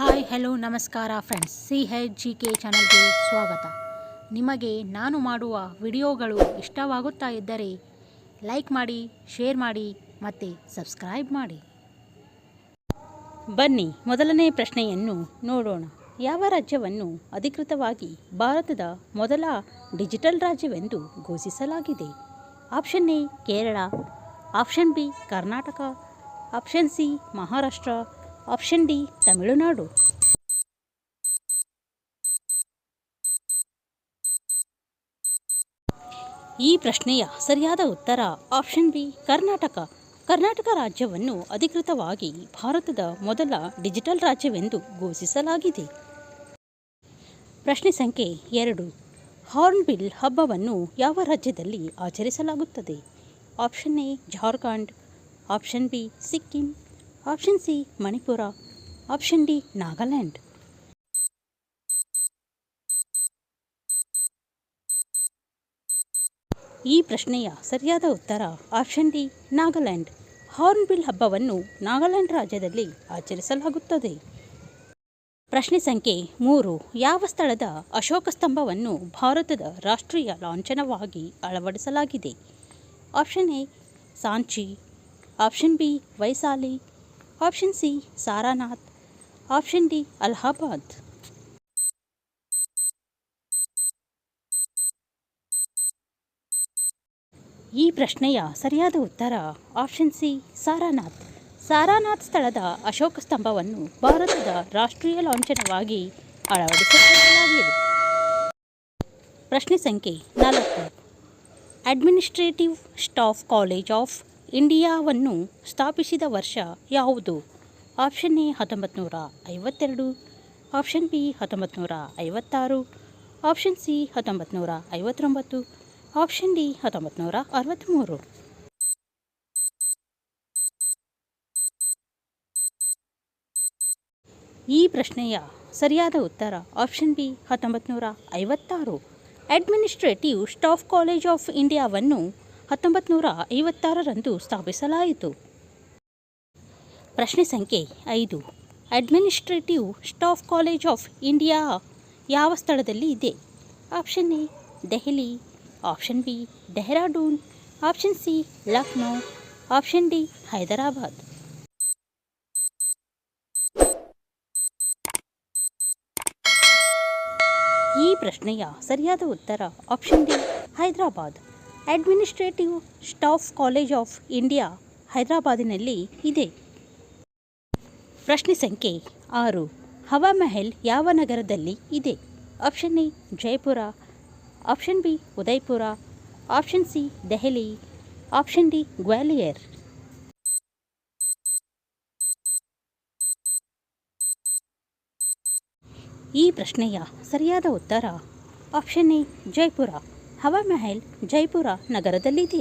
Hi hello ನಮಸ್ಕಾರ friends C H G K ಚಾನಲ್ಗೆ ಸ್ವಾಗತ. ನಿಮಗೆ ನಾನು ಮಾಡುವ ವಿಡಿಯೋಗಳು ಇಷ್ಟವಾಗುತ್ತಾ ಇದ್ದರೆ ಲೈಕ್ ಮಾಡಿ ಶೇರ್ ಮಾಡಿ ಮತ್ತು ಸಬ್ಸ್ಕ್ರೈಬ್ ಮಾಡಿ. ಬನ್ನಿ, ಮೊದಲನೇ ಪ್ರಶ್ನೆಯನ್ನು ನೋಡೋಣ. ಯಾವ ರಾಜ್ಯವನ್ನು ಅಧಿಕೃತವಾಗಿ ಭಾರತದ ಮೊದಲ ಡಿಜಿಟಲ್ ರಾಜ್ಯವೆಂದು ಘೋಷಿಸಲಾಗಿದೆ? Option A Kerala option B Karnataka option C Maharashtra option D, Tamil Nadu. ಈ ಪ್ರಶ್ನೆಯ ಸರಿಯಾದ ಉತ್ತರ ಆಪ್ಷನ್ ಬಿ, ಕರ್ನಾಟಕ. ಕರ್ನಾಟಕ ರಾಜ್ಯವನ್ನು ಅಧಿಕೃತವಾಗಿ ಭಾರತದ ಮೊದಲ ಡಿಜಿಟಲ್ ರಾಜ್ಯವೆಂದು ಘೋಷಿಸಲಾಗಿದೆ. ಪ್ರಶ್ನೆ ಸಂಖ್ಯೆ ಎರಡು, ಹಾರ್ನ್ಬಿಲ್ ಹಬ್ಬವನ್ನು ಯಾವ ರಾಜ್ಯದಲ್ಲಿ ಆಚರಿಸಲಾಗುತ್ತದೆ? Option A, Jharkhand. Option B, Sikkim. Option C Manipur option D Nagaland ಈ ಪ್ರಶ್ನೆಯ ಸರಿಯಾದ ಉತ್ತರ ಆಪ್ಷನ್ ಡಿ ನಾಗಾಲ್ಯಾಂಡ್ ಹಾರ್ನ್ಬಿಲ್ ಹಬ್ಬವನ್ನು ನಾಗಾಲ್ಯಾಂಡ್ ರಾಜ್ಯದಲ್ಲಿ ಆಚರಿಸಲಾಗುತ್ತದೆ. ಪ್ರಶ್ನೆ ಸಂಖ್ಯೆ ಮೂರು, ಯಾವ ಸ್ಥಳದ ಅಶೋಕ ಸ್ತಂಭವನ್ನು ಭಾರತದ ರಾಷ್ಟ್ರೀಯ ಲಾಂಛನವಾಗಿ ಅಳವಡಿಸಲಾಗಿದೆ? Option A Sanchi option B Vaishali option C Sarnath option D Allahabad ಈ ಪ್ರಶ್ನೆಯ ಸರಿಯಾದ ಉತ್ತರ ಆಪ್ಷನ್ ಸಿ ಸಾರಾನಾಥ್ ಸಾರಾನಾಥ್ ಸ್ಥಳದ ಅಶೋಕ ಸ್ತಂಭವನ್ನು ಭಾರತದ ರಾಷ್ಟ್ರೀಯ ಲಾಂಛನವಾಗಿ ಅಳವಡಿಸಲಾಗಿದೆ ಪ್ರಶ್ನೆ ಸಂಖ್ಯೆ ನಾಲ್ಕು. ಅಡ್ಮಿನಿಸ್ಟ್ರೇಟಿವ್ ಸ್ಟಾಫ್ ಕಾಲೇಜ್ ಆಫ್ ಇಂಡಿಯಾವನ್ನು ಸ್ಥಾಪಿಸಿದ ವರ್ಷ ಯಾವುದು? ಆಪ್ಷನ್ ಎ ಹತ್ತೊಂಬತ್ತು ನೂರ ಐವತ್ತೆರಡು, ಆಪ್ಷನ್ ಬಿ ಹತ್ತೊಂಬತ್ತು ನೂರ ಐವತ್ತಾರು, ಆಪ್ಷನ್ ಸಿ ಹತ್ತೊಂಬತ್ತು ನೂರ ಐವತ್ತೊಂಬತ್ತು, ಆಪ್ಷನ್ ಡಿ ಹತ್ತೊಂಬತ್ತು ನೂರ ಅರವತ್ತ್ಮೂರು. ಈ ಪ್ರಶ್ನೆಯ ಸರಿಯಾದ ಉತ್ತರ ಆಪ್ಷನ್ ಬಿ ಹತ್ತೊಂಬತ್ತು ನೂರ ಐವತ್ತಾರು. ಅಡ್ಮಿನಿಸ್ಟ್ರೇಟಿವ್ ಸ್ಟಾಫ್ ಕಾಲೇಜ್ ಆಫ್ ಇಂಡಿಯಾವನ್ನು ಹತ್ತೊಂಬತ್ತು ನೂರ ಐವತ್ತಾರರಂದು ಸ್ಥಾಪಿಸಲಾಯಿತು. ಪ್ರಶ್ನೆ ಸಂಖ್ಯೆ ಐದು. Administrative staff college of India ಯಾವ ಸ್ಥಳದಲ್ಲಿ ಇದೆ? Option A, Delhi. Option B, Dehradun. Option C, Lucknow. Option D, Hyderabad. ಈ ಪ್ರಶ್ನೆಯ ಸರಿಯಾದ ಉತ್ತರ option D, Hyderabad. Administrative staff college of India, ಹೈದರಾಬಾದಿನಲ್ಲಿ ಇದೆ. ಪ್ರಶ್ನೆ ಸಂಖ್ಯೆ ಆರು. ಹವಾಮಹಲ್ ಯಾವ ನಗರದಲ್ಲಿ ಇದೆ? Option A Jaipur option B, Udaipur. Option C, Delhi. Option D, Gwalior. ಈ ಪ್ರಶ್ನೆಯ ಸರಿಯಾದ ಉತ್ತರ ಆಪ್ಷನ್ ಎ ಜೈಪುರ ಹವಾಮಹಲ್ ಜೈಪುರ ನಗರದಲ್ಲಿದೆ.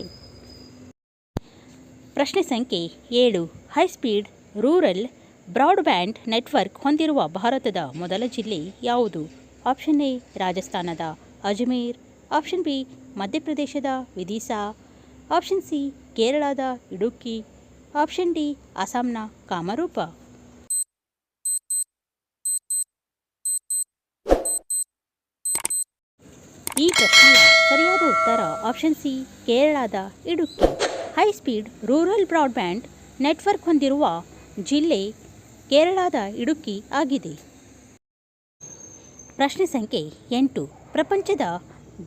ಪ್ರಶ್ನೆ ಸಂಖ್ಯೆ ಏಳು. ಹೈಸ್ಪೀಡ್ ರೂರಲ್ ಬ್ರಾಡ್ಬ್ಯಾಂಡ್ ನೆಟ್ವರ್ಕ್ ಹೊಂದಿರುವ ಭಾರತದ ಮೊದಲ ಜಿಲ್ಲೆ ಯಾವುದು? ಆಪ್ಷನ್ ಎ, ರಾಜಸ್ಥಾನದ ಅಜ್ಮೀರ್. ಆಪ್ಷನ್ ಬಿ, ಮಧ್ಯಪ್ರದೇಶದ ವಿದಿಸಾ ಆಪ್ಷನ್ ಸಿ, ಕೇರಳದ ಇಡುಕ್ಕಿ. ಆಪ್ಷನ್ ಡಿ, ಅಸ್ಸಾಂನ ಕಾಮರೂಪ. ಈ ಪ್ರಶ್ನೆಯ ಸರಿಯಾದ ಉತ್ತರ ಆಪ್ಷನ್ ಸಿ ಕೇರಳದ Idukki high speed rural broadband network ಹೊಂದಿರುವ ಜಿಲ್ಲೆ ಕೇರಳದ ಇಡುಕ್ಕಿ ಆಗಿದೆ. ಪ್ರಶ್ನೆ ಸಂಖ್ಯೆ ಎಂಟು. ಪ್ರಪಂಚದ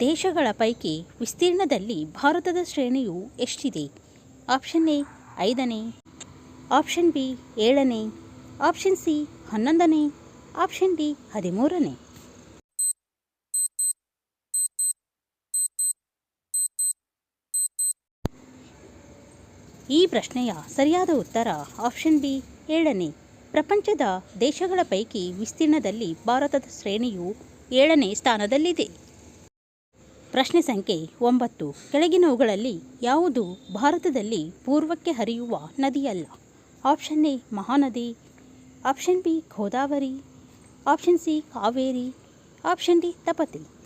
ದೇಶಗಳ ಪೈಕಿ ವಿಸ್ತೀರ್ಣದಲ್ಲಿ ಭಾರತದ ಶ್ರೇಣಿಯು ಎಷ್ಟಿದೆ? ಆಪ್ಷನ್ ಎ ಐದನೇ. ಆಪ್ಷನ್ ಬಿ ಏಳನೇ. ಆಪ್ಷನ್ ಸಿ ಹನ್ನೊಂದನೇ. ಆಪ್ಷನ್ ಡಿ ಹದಿಮೂರನೇ. ಈ ಪ್ರಶ್ನೆಯ ಸರಿಯಾದ ಉತ್ತರ ಆಪ್ಷನ್ ಬಿ ಏಳನೇ. ಪ್ರಪಂಚದ ದೇಶಗಳ ಪೈಕಿ ವಿಸ್ತೀರ್ಣದಲ್ಲಿ ಭಾರತದ ಶ್ರೇಣಿಯು ಏಳನೇ ಸ್ಥಾನದಲ್ಲಿದೆ. ಪ್ರಶ್ನೆ ಸಂಖ್ಯೆ ಒಂಬತ್ತು. ಕೆಳಗಿನವುಗಳಲ್ಲಿ ಯಾವುದು ಭಾರತದಲ್ಲಿ ಪೂರ್ವಕ್ಕೆ ಹರಿಯುವ ನದಿಯಲ್ಲ? Option A Mahanadi, option B Godavari, option C Kaveri, option D Tapti.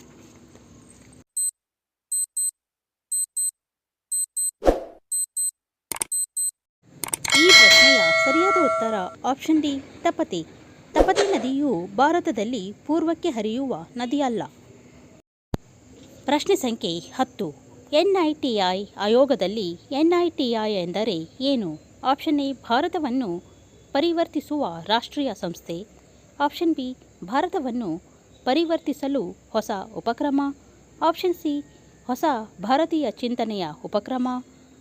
ಉತ್ತರ ಆಪ್ಷನ್ ಡಿ ತಪತಿ. ತಪತಿ ನದಿಯು ಭಾರತದಲ್ಲಿ ಪೂರ್ವಕ್ಕೆ ಹರಿಯುವ ನದಿಯಲ್ಲ. ಪ್ರಶ್ನೆ ಸಂಖ್ಯೆ ಹತ್ತು. ಎನ್ ಐ ಟಿ ಐ ಆಯೋಗದಲ್ಲಿ ಎನ್ ಐ ಟಿ ಐ ಎಂದರೆ ಏನು? ಆಪ್ಷನ್ ಎ, ಭಾರತವನ್ನು ಪರಿವರ್ತಿಸುವ ರಾಷ್ಟ್ರೀಯ ಸಂಸ್ಥೆ. ಆಪ್ಷನ್ ಬಿ, ಭಾರತವನ್ನು ಪರಿವರ್ತಿಸಲು ಹೊಸ ಉಪಕ್ರಮ. ಆಪ್ಷನ್ ಸಿ, ಹೊಸ ಭಾರತೀಯ ಚಿಂತನೆಯ ಉಪಕ್ರಮ.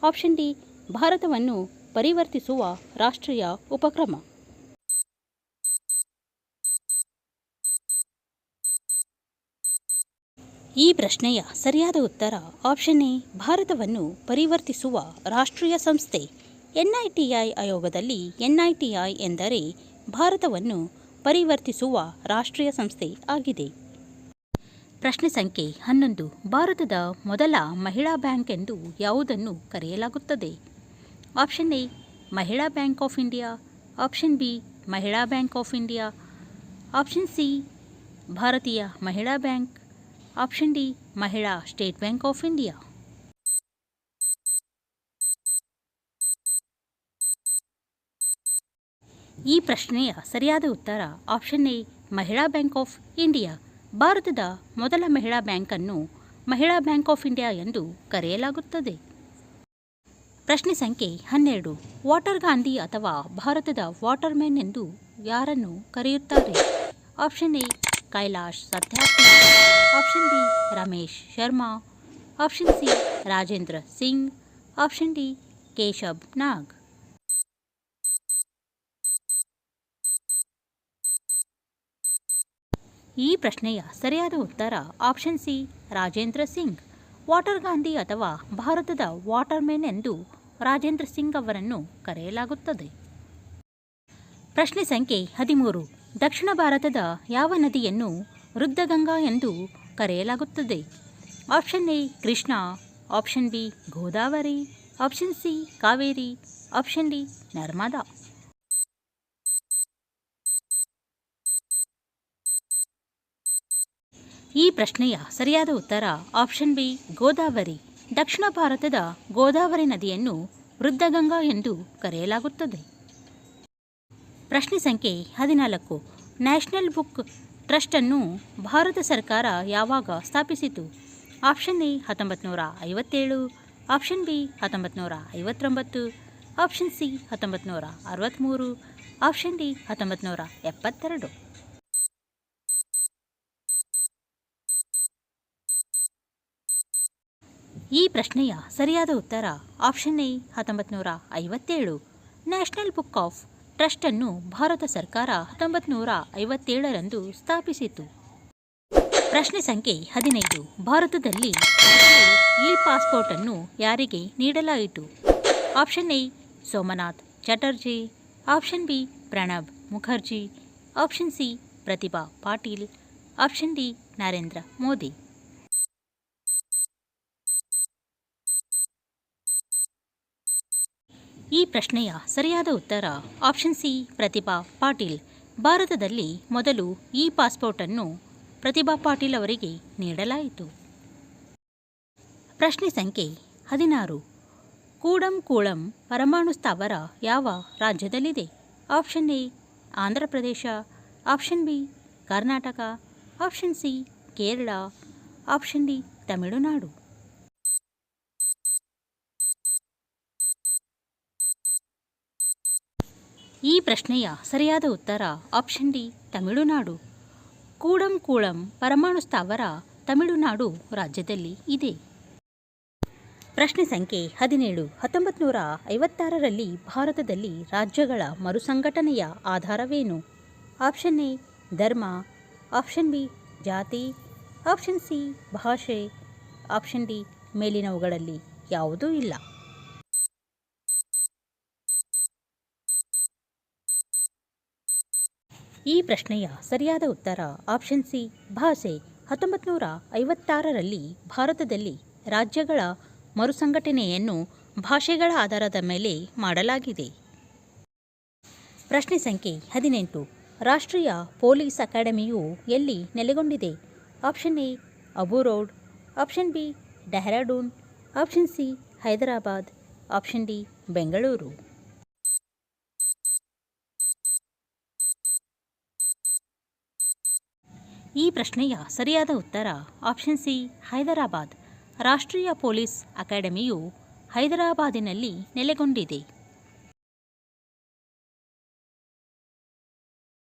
ಆಪ್ಷನ್ ಡಿ, ಭಾರತವನ್ನು ಪರಿವರ್ತಿಸುವ ರಾಷ್ಟ್ರೀಯ ಉಪಕ್ರಮ. ಈ ಪ್ರಶ್ನೆಯ ಸರಿಯಾದ ಉತ್ತರ ಆಪ್ಷನ್ ಎ, ಭಾರತವನ್ನು ಪರಿವರ್ತಿಸುವ ರಾಷ್ಟ್ರೀಯ ಸಂಸ್ಥೆ. ಎನ್ಐಟಿಐ ಆಯೋಗದಲ್ಲಿ ಎನ್ಐಟಿಐ ಎಂದರೆ ಭಾರತವನ್ನು ಪರಿವರ್ತಿಸುವ ರಾಷ್ಟ್ರೀಯ ಸಂಸ್ಥೆ ಆಗಿದೆ. ಪ್ರಶ್ನೆ ಸಂಖ್ಯೆ ಹನ್ನೊಂದು, ಭಾರತದ ಮೊದಲ ಮಹಿಳಾ ಬ್ಯಾಂಕ್ ಎಂದು ಯಾವುದನ್ನು ಕರೆಯಲಾಗುತ್ತದೆ? Option A Mahila bank of India option B Mahila bank of India option C Bharatiya Mahila bank option D Mahila state bank of India ಈ ಪ್ರಶ್ನೆಯ ಸರಿಯಾದ ಉತ್ತರ option A Mahila bank of India ಭಾರತದ ಮೊದಲ ಮಹಿಳಾ ಬ್ಯಾಂಕನ್ನು ಮಹಿಳಾ ಬ್ಯಾಂಕ್ ಆಫ್ ಇಂಡಿಯಾ ಎಂದು ಕರೆಯಲಾಗುತ್ತದೆ. ಪ್ರಶ್ನೆ ಸಂಖ್ಯೆ ಹನ್ನೆರಡು. ವಾಟರ್ ಗಾಂಧಿ ಅಥವಾ ಭಾರತದ ವಾಟರ್ ಮ್ಯಾನ್ ಎಂದು ಯಾರನ್ನು ಕರೆಯುತ್ತಾರೆ? Option A, Kailash Satyarthi. Option B, Ramesh Sharma. Option C, Rajendra Singh. Option D, Keshab Nag. ಈ ಪ್ರಶ್ನೆಯ ಸರಿಯಾದ ಉತ್ತರ option C, Rajendra Singh. Water Gandhi ಅಥವಾ ಭಾರತದ ವಾಟರ್ ಮ್ಯಾನ್ ಎಂದು ರಾಜೇಂದ್ರ ಸಿಂಗ್ ಅವರನ್ನು ಕರೆಯಲಾಗುತ್ತದೆ. ಪ್ರಶ್ನೆ ಸಂಖ್ಯೆ ಹದಿಮೂರು. ದಕ್ಷಿಣ ಭಾರತದ ಯಾವ ನದಿಯನ್ನು ವೃದ್ಧಗಂಗಾ ಎಂದು ಕರೆಯಲಾಗುತ್ತದೆ? Option A, Krishna. Option B, Godavari. Option C, Kaveri. Option D, Narmada. ಈ ಪ್ರಶ್ನೆಯ ಸರಿಯಾದ ಉತ್ತರ ಆಪ್ಷನ್ ಬಿ, ಗೋದಾವರಿ. ದಕ್ಷಿಣ ಭಾರತದ ಗೋದಾವರಿ ನದಿಯನ್ನು ವೃದ್ಧಗಂಗಾ ಎಂದು ಕರೆಯಲಾಗುತ್ತದೆ. ಪ್ರಶ್ನೆ ಸಂಖ್ಯೆ ಹದಿನಾಲ್ಕು. ನ್ಯಾಷನಲ್ ಬುಕ್ ಟ್ರಸ್ಟನ್ನು ಭಾರತ ಸರ್ಕಾರ ಯಾವಾಗ ಸ್ಥಾಪಿಸಿತು? ಆಪ್ಷನ್ ಎ ಹತ್ತೊಂಬತ್ತು ನೂರ ಐವತ್ತೇಳು, ಆಪ್ಷನ್ ಬಿ ಹತ್ತೊಂಬತ್ತು ನೂರ ಐವತ್ತೊಂಬತ್ತು, ಆಪ್ಷನ್ ಸಿ ಹತ್ತೊಂಬತ್ತು ನೂರ ಅರವತ್ತ್ಮೂರು ಆಪ್ಷನ್ ಡಿ ಹತ್ತೊಂಬತ್ತು ನೂರ ಎಪ್ಪತ್ತೆರಡು. ಈ ಪ್ರಶ್ನೆಯ ಸರಿಯಾದ ಉತ್ತರ ಆಪ್ಷನ್ ಎ ಹತ್ತೊಂಬತ್ತು ನೂರ ಐವತ್ತೇಳು. ನ್ಯಾಷನಲ್ ಬುಕ್ ಆಫ್ ಟ್ರಸ್ಟನ್ನು ಭಾರತ ಸರ್ಕಾರ ಹತ್ತೊಂಬತ್ತು ನೂರ ಐವತ್ತೇಳರಂದು ಸ್ಥಾಪಿಸಿತು ಪ್ರಶ್ನೆ ಸಂಖ್ಯೆ ಹದಿನೈದು. ಭಾರತದಲ್ಲಿ ಇ ಪಾಸ್ಪೋರ್ಟ್ ಅನ್ನು ಯಾರಿಗೆ ನೀಡಲಾಯಿತು? Option A, Somnath Chatterjee. Option B, Pranab Mukherjee. Option C, Pratibha Patil. Option D, Narendra Modi. ಈ ಪ್ರಶ್ನೆಯ ಸರಿಯಾದ ಉತ್ತರ ಆಪ್ಷನ್ ಸಿ ಪ್ರತಿಭಾ ಪಾಟೀಲ್. ಭಾರತದಲ್ಲಿ ಮೊದಲು ಈ ಪಾಸ್ಪೋರ್ಟನ್ನು ಪ್ರತಿಭಾ ಪಾಟೀಲ್ ಅವರಿಗೆ ನೀಡಲಾಯಿತು. ಪ್ರಶ್ನೆ ಸಂಖ್ಯೆ ಹದಿನಾರು. ಕೂಡಂ ಕೂಳಂ ಪರಮಾಣು ಸ್ಥಾವರ ಯಾವ ರಾಜ್ಯದಲ್ಲಿದೆ? Option A Andhra Pradesh. Option B Karnataka. Option C Kerala. Option D Tamil Nadu. ಈ ಪ್ರಶ್ನೆಯ ಸರಿಯಾದ ಉತ್ತರ option D, Tamil Nadu. Kudankulam ಪರಮಾಣು ಸ್ಥಾವರ ತಮಿಳುನಾಡು ರಾಜ್ಯದಲ್ಲಿ ಇದೆ. ಪ್ರಶ್ನೆ ಸಂಖ್ಯೆ ಹದಿನೇಳು ಹತ್ತೊಂಬತ್ತು ನೂರ ಐವತ್ತಾರರಲ್ಲಿ ಭಾರತದಲ್ಲಿ ರಾಜ್ಯಗಳ ಮರುಸಂಘಟನೆಯ ಆಧಾರವೇನು? ಆಪ್ಷನ್ ಎ, ಧರ್ಮ. ಆಪ್ಷನ್ ಬಿ, ಜಾತಿ. ಆಪ್ಷನ್ ಸಿ, ಭಾಷೆ. ಆಪ್ಷನ್ ಡಿ, ಮೇಲಿನವುಗಳಲ್ಲಿ ಯಾವುದೂ ಇಲ್ಲ. ಈ ಪ್ರಶ್ನೆಯ ಸರಿಯಾದ ಉತ್ತರ ಆಪ್ಷನ್ ಸಿ ಭಾಷೆ. ಹತ್ತೊಂಬತ್ತು ನೂರ ಐವತ್ತಾರರಲ್ಲಿ ಭಾರತದಲ್ಲಿ ರಾಜ್ಯಗಳ ಮರುಸಂಘಟನೆಯನ್ನು ಭಾಷೆಗಳ ಆಧಾರದ ಮೇಲೆ ಮಾಡಲಾಗಿದೆ. ಪ್ರಶ್ನೆ ಸಂಖ್ಯೆ ಹದಿನೆಂಟು. ರಾಷ್ಟ್ರೀಯ ಪೊಲೀಸ್ ಅಕಾಡೆಮಿಯು ಎಲ್ಲಿ ನೆಲೆಗೊಂಡಿದೆ? Option A Abu road option B Dehradun option C Hyderabad option D Bengaluru ಈ ಪ್ರಶ್ನೆಯ ಸರಿಯಾದ ಉತ್ತರ ಆಪ್ಷನ್ ಸಿ ಹೈದರಾಬಾದ್. ರಾಷ್ಟ್ರೀಯ ಪೊಲೀಸ್ ಅಕಾಡೆಮಿಯು ಹೈದರಾಬಾದಿನಲ್ಲಿ ನೆಲೆಗೊಂಡಿದೆ.